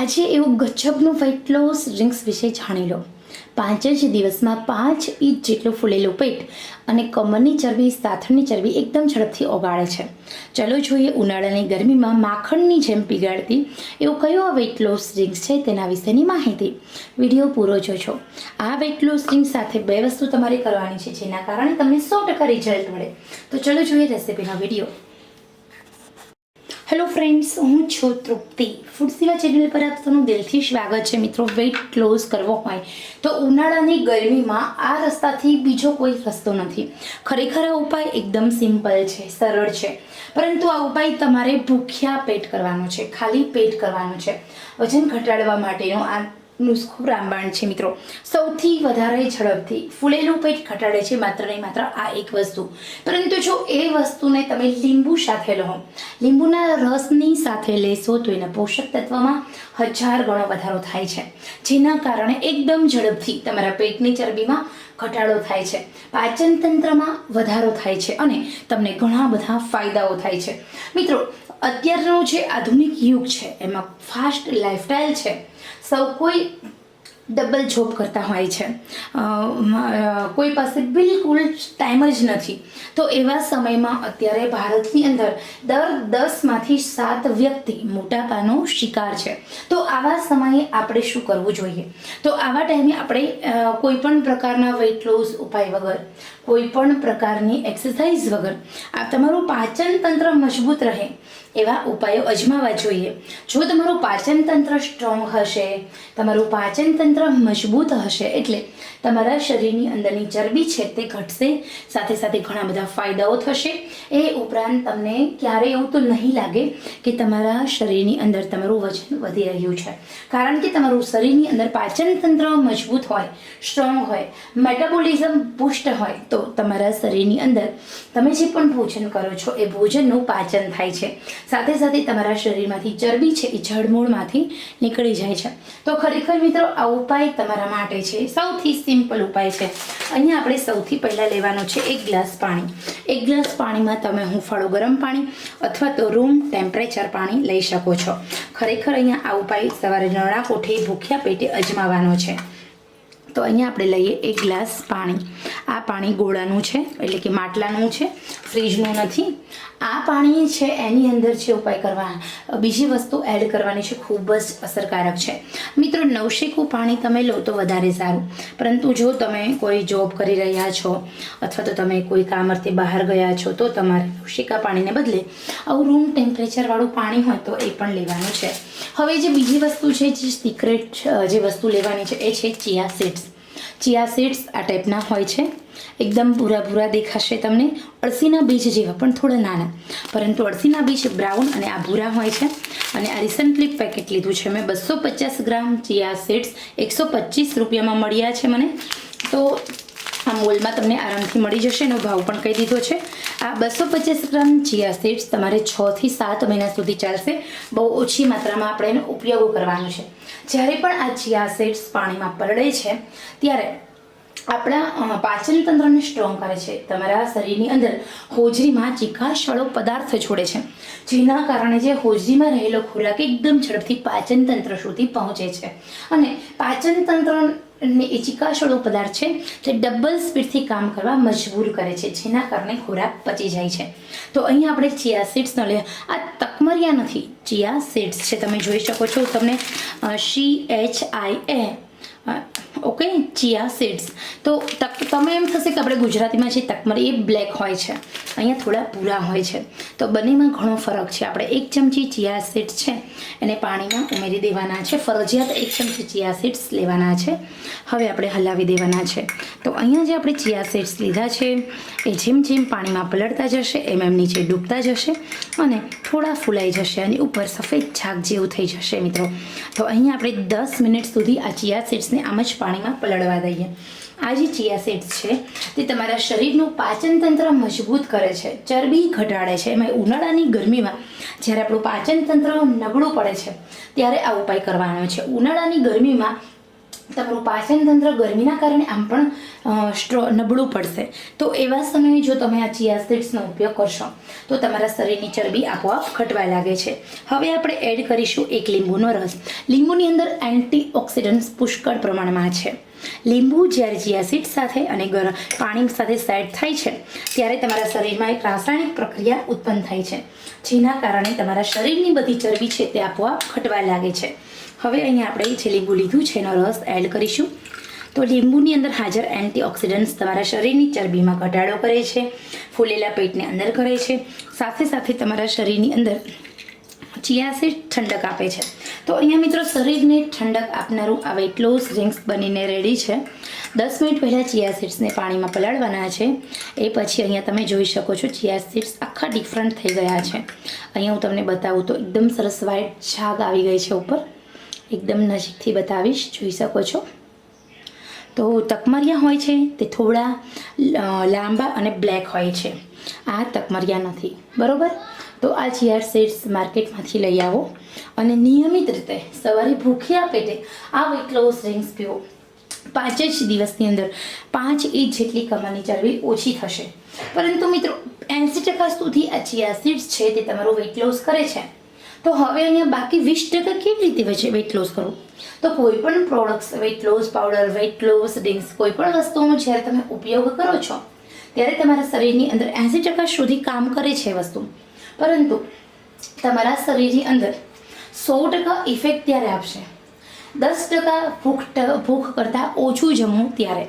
આજે એવું ગજબનું weight loss drinks વિશે જાણી લો. પાંચ જ દિવસમાં પાંચ ઇંચ જેટલું ફૂલેલું પેટ અને કમરની ચરબી, સાથળની ચરબી એકદમ ઝડપથી ઓગાળે છે. ચલો જોઈએ ઉનાળાની ગરમીમાં માખણની જેમ પીગાડતી એવો કયો આ વેઇટ લોસ ડ્રિંક્સ છે તેના વિશેની માહિતી. વીડિયો પૂરો જોજો. આ વેઇટ લોસ ડ્રિંક સાથે બે વસ્તુ તમારે કરવાની છે, જેના કારણે તમને સો ટકા રિઝલ્ટ મળે. તો ચલો જોઈએ રેસિપીનો વીડિયો. હેલો ફ્રેન્ડ્સ હું છું તૃપ્તિ. ફૂડ સેવા ચેનલ પર આપ સૌનું દિલથી સ્વાગત છે. મિત્રો વેઇટ ક્લોઝ કરવો હોય તો ઉનાળાની ગરમીમાં આ રસ્તાથી બીજો કોઈ રસ્તો નથી. ખરેખર આ ઉપાય એકદમ સિમ્પલ છે, સરળ છે. પરંતુ આ ઉપાય તમારે ભૂખ્યા પેટ કરવાનો છે, ખાલી પેટ કરવાનો છે. વજન ઘટાડવા માટેનો આ નુસ્ખો રામબાણ છે મિત્રો. સૌથી વધારે ઝડપથી ફૂલેલું પેટ ઘટાડે છે માત્ર ને માત્ર આ એક વસ્તુ. પરંતુ જો એ વસ્તુને તમે લીંબુ સાથે લો, લીંબુના રસની સાથે લેશો તો એના પોષક તત્વમાં હજાર ગણો વધારો થાય છે. જેના કારણે એકદમ ઝડપથી તમારા પેટની ચરબીમાં ઘટાડો થાય છે. પાચન તંત્રમાં વધારો થાય છે અને તમને ઘણા બધા ફાયદાઓ થાય છે. મિત્રો અત્યારનો જે આધુનિક યુગ છે એમાં ફાસ્ટ લાઈફસ્ટાઈલ છે સૌ કોઈ ડબલ જોબ કરતા હોય છે. કોઈ પાસે બિલકુલ ટાઈમ જ નથી. તો એવા સમયમાં અત્યારે ભારતની અંદર દર દસમાંથી સાત વ્યક્તિ મોટાપાનો શિકાર છે. તો આવા સમયે આપણે શું કરવું જોઈએ? તો આવા ટાઈમે આપણે કોઈ પણ પ્રકારના વેઇટ લોસ ઉપાય વગર કોઈ પણ પ્રકારની એક્સરસાઇઝ વગર, આ તમારું પાચન તંત્ર મજબૂત રહે એવા ઉપાયો અજમાવવા જોઈએ. જો તમારું પાચન તંત્ર સ્ટ્રોંગ હશે, તમારું પાચન તંત્ર મજબૂત હશે એટલે તમારા શરીરની અંદરની ચરબી છે તે ઘટશે. સાથે સાથે ઘણા બધા ફાયદાઓ થશે. એ ઉપરાંત તમને ક્યારેય એવું તો નહીં લાગે કે તમારા શરીરની અંદર તમારું વજન વધી રહ્યું છે. કારણ કે તમારું શરીરની અંદર પાચન તંત્ર મજબૂત હોય, સ્ટ્રોંગ હોય, મેટાબોલિઝમ પુષ્ટ હોય, તો તમારા શરીરની અંદર તમે જે પણ ભોજન કરો છો, એ ભોજનનું પાચન થાય છે. સાથે સાથે તમારા શરીરમાંથી ચરબી છે એ જળમૂળમાંથી નીકળી જાય છે. તો ખરેખર મિત્રો આ ઉપાય તમારા માટે છે. સૌથી સિમ્પલ ઉપાય છે. અહીંયા આપણે સૌથી પહેલાં લેવાનો છે એક ગ્લાસ પાણી. એક ગ્લાસ પાણીમાં તમે હુંફાળો ગરમ પાણી અથવા તો રૂમ ટેમ્પરેચર પાણી લઈ શકો છો. ખરેખર અહીંયા આ ઉપાય સવારે નળા કોઠે ભૂખ્યા પેટે અજમાવાનો છે. તો અહીંયા આપણે લઈએ એક ગ્લાસ પાણી. આ પાણી ગોળાનું છે, એટલે કે માટલાનું છે, ફ્રીજનું નથી. આ પાણી છે, એની અંદર છે ઉપાય કરવા બીજી વસ્તુ એડ કરવાની છે, ખૂબ જ અસરકારક છે. મિત્રો, નવશેકું પાણી તમે લો તો વધારે સારું. પરંતુ જો તમે કોઈ જોબ કરી રહ્યા છો, અથવા તો તમે કોઈ કામ અર્થે બહાર ગયા છો, તો તમારે નવશેકા પાણીને બદલે આવું રૂમ ટેમ્પરેચરવાળું પાણી હોય તો એ પણ લેવાનું છે. હવે જે બીજી વસ્તુ છે, જે સિક્રેટ જે વસ્તુ લેવાની છે, એ છે ચિયા સીડ્સ ચિયા સીડ્સ આ ટાઈપના હોય છે. એકદમ ભૂરા ભૂરા દેખાશે તમને. અળસીના બીજ જેવા, પણ થોડા નાના. પરંતુ અળસીના બીજ બ્રાઉન અને આ ભૂરા હોય છે. અને આ રિસન્ટલી પેકેટ લીધું છે મેં. બસો પચાસ ગ્રામ ચિયા સીડ્સ એકસો પચીસ રૂપિયામાં મળ્યા છે મને. તો આ મોલમાં તમને આરામથી મળી જશે, એનો ભાવ પણ કહી દીધો છે. આ બસો પચાસ ગ્રામ ચિયા સીડ્સ તમારે છ થી સાત મહિના સુધી ચાલશે. બહુ ઓછી માત્રામાં આપણે એનો ઉપયોગ કરવાનો છે. જ્યારે પણ આ ચિયા સીડ્સ પાણીમાં પલળે છે, ત્યારે આપણા પાચન તંત્રને સ્ટ્રોંગ કરે છે. તમારા શરીરની અંદર હોજરીમાં ચિકાશવાળો પદાર્થ છોડે છે. જેના કારણે જે હોજરીમાં રહેલો ખોરાક એકદમ ઝડપથી પાચન તંત્ર સુધી પહોંચે છે. અને પાચન તંત્ર ને એ પદાર્થ છે તે ડબલ સ્પીડથી કામ કરવા મજબૂર કરે છે, જેના કારણે ખોરાક પચી જાય છે. તો અહીંયા આપણે ચિયા સીડ્સનો લે આ તકમરિયા નથી, ચિયા સીડ્સ છે. તમે જોઈ શકો છો તમને C H I A okay? Chia seeds. તો તક, તમે એમ થશે કે આપણે ગુજરાતીમાં જે તકમરી એ બ્લેક હોય છે. અહીંયા થોડા ભૂરા હોય છે. તો બંનેમાં ઘણો ફરક છે. આપણે એક ચમચી ચિયા સીડ્સ છે, એને પાણીમાં ઉમેરી દેવાના છે. ફરજિયાત એક ચમચી ચિયા સીડ્સ લેવાના છે. હવે આપણે હલાવી દેવાના છે. તો અહીંયા જે આપણે ચિયા સીડ્સ લીધા છે, એ જેમ જેમ પાણીમાં પલળતા જશે, એમ એમ નીચે ડૂબતા જશે અને થોડા ફૂલાઈ જશે અને ઉપર સફેદ છાક જેવું થઈ જશે મિત્રો. તો અહીંયા આપણે દસ મિનિટ સુધી આ ચિયા સીડ્સને આમ જ પાણીમાં પલળવા દઈએ. આ જે ચિયા સીડ્સ છે, તે તમારા શરીરનું પાચન તંત્ર મજબૂત કરે છે. ચરબી ઘટાડે છે. એમાં ઉનાળાની ગરમીમાં જ્યારે આપણું પાચન તંત્ર નબળું પડે છે, ત્યારે આ ઉપાય કરવાનો છે. ઉનાળાની ગરમીમાં તમારું પાચન તંત્ર ગરમીના કારણે આમ પણ સ્ટ્રો, નબળું પડશે. તો એવા સમયે જો તમે આ ચિયા સીડ્સનો ઉપયોગ કરશો, તો તમારા શરીરની ચરબી આપોઆપ ઘટવા લાગે છે. હવે આપણે એડ કરીશું એક લીંબુનો રસ. લીંબુની અંદર એન્ટીઓક્સિડન્ટ્સ પુષ્કળ પ્રમાણમાં છે. લીંબુ જ્યારે ચિયા સાથે અને ગરમ પાણી સાથે સેટ થાય છે. ત્યારે તમારા શરીરમાં એક રાસાયણિક પ્રક્રિયા ઉત્પન્ન થાય છે, જેના કારણે તમારા શરીરની બધી ચરબી છે તે આપોઆપ ઘટવા લાગે છે. હવે અહીંયા આપણે જે લીંબુ લીધું છે એનો રસ એડ કરીશું. તો લીંબુની અંદર હાજર એન્ટીઓક્સિડન્ટ્સ તમારા શરીરની ચરબીમાં ઘટાડો કરે છે, ફૂલેલા પેટને અંદર કરે છે. સાથે સાથે તમારા શરીરની અંદર ચિયા સીડ ઠંડક આપે છે. તો અહીંયા મિત્રો શરીરને ઠંડક આપનારું આ વેટ લોસ ડ્રિંક્સ બનીને રેડી છે. દસ મિનિટ પહેલાં ચિયા સીડ્સને પાણીમાં પલાળવાના છે. એ પછી અહીંયા તમે જોઈ શકો છો ચિયા સીડ્સ આખા ડિફરન્ટ થઈ ગયા છે. અહીંયા હું તમને બતાવું તો એકદમ સરસ વાઇટ છાગ આવી ગઈ છે ઉપર. એકદમ નજીકથી બતાવીશ, જોઈ શકો છો. તો તકમરિયા હોય છે તે થોડા લાંબા અને બ્લેક હોય છે. આ તકમરિયા નથી. બરોબર? તો આ ચિયાર સીડ્સ માર્કેટમાંથી લઈ આવો. અને નિયમિત રીતે સવારે ભૂખ્યા પેટે આ વેટ લોસ ડ્રિંક્સ પીવો. પાંચ જ દિવસની અંદર પાંચ ઇંચ જેટલી કમરની ચરબી ઓછી થશે. પરંતુ મિત્રો, એંસી ટકા સુધી આ ચિયા સીડ્સ છે તે તમારું વેટ લોસ કરે છે. તો હવે અહીંયા બાકી વીસ ટકા કેવી રીતે વચ્ચે વેટ લોસ કરવું? તો કોઈ પણ products weight loss powder weight loss drinks કોઈ પણ વસ્તુનો જ્યારે તમે ઉપયોગ કરો છો, ત્યારે તમારા શરીરની અંદર એંસી ટકા સુધી કામ કરે છે વસ્તુ. પરંતુ તમારા શરીરની અંદર સો ટકા ઇફેક્ટ ત્યારે આપશે. દસ ટકા ભૂખ ભૂખ કરતાં ઓછું જમવું ત્યારે.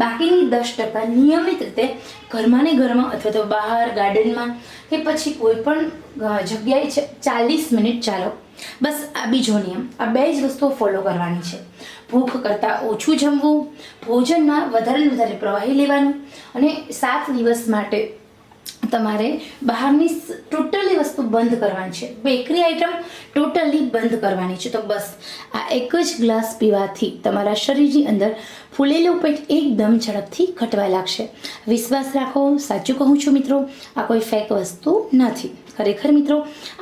બાકીની દસ ટકા નિયમિત રીતે ઘરમાં ને ઘરમાં અથવા તો બહાર, ગાર્ડનમાં કે પછી કોઈ પણ જગ્યાએ ચાલીસ મિનિટ ચાલો. બસ આ બીજો નિયમ. આ બે જ વસ્તુઓ ફોલો કરવાની છે. ભૂખ કરતાં ઓછું જમવું, ભોજનમાં વધારે વધારે પ્રવાહી લેવાનું અને સાત દિવસ માટે તમારે બહારની ટોટલી વસ્તુ બંધ કરવાની છે. બેકરી આઈટમ ટોટલી બંધ કરવાની છે. તો બસ, આ એક જ ગ્લાસ પીવાથી તમારા શરીરની અંદર ફૂલેલું પેટ એકદમ ઝડપથી ઘટવા લાગશે. વિશ્વાસ રાખો, સાચું કહું છું મિત્રો, આ કોઈ ફેક વસ્તુ નથી. ખરેખર મિત્રો,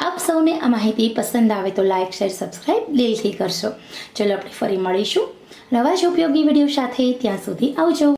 આપ સૌને આ માહિતી પસંદ આવે તો લાઇક શેર સબસ્ક્રાઈબ દિલથી કરશો. ચલો આપણે ફરી મળીશું. નવા જ ઉપયોગી વીડિયો સાથે ત્યાં સુધી આવજો.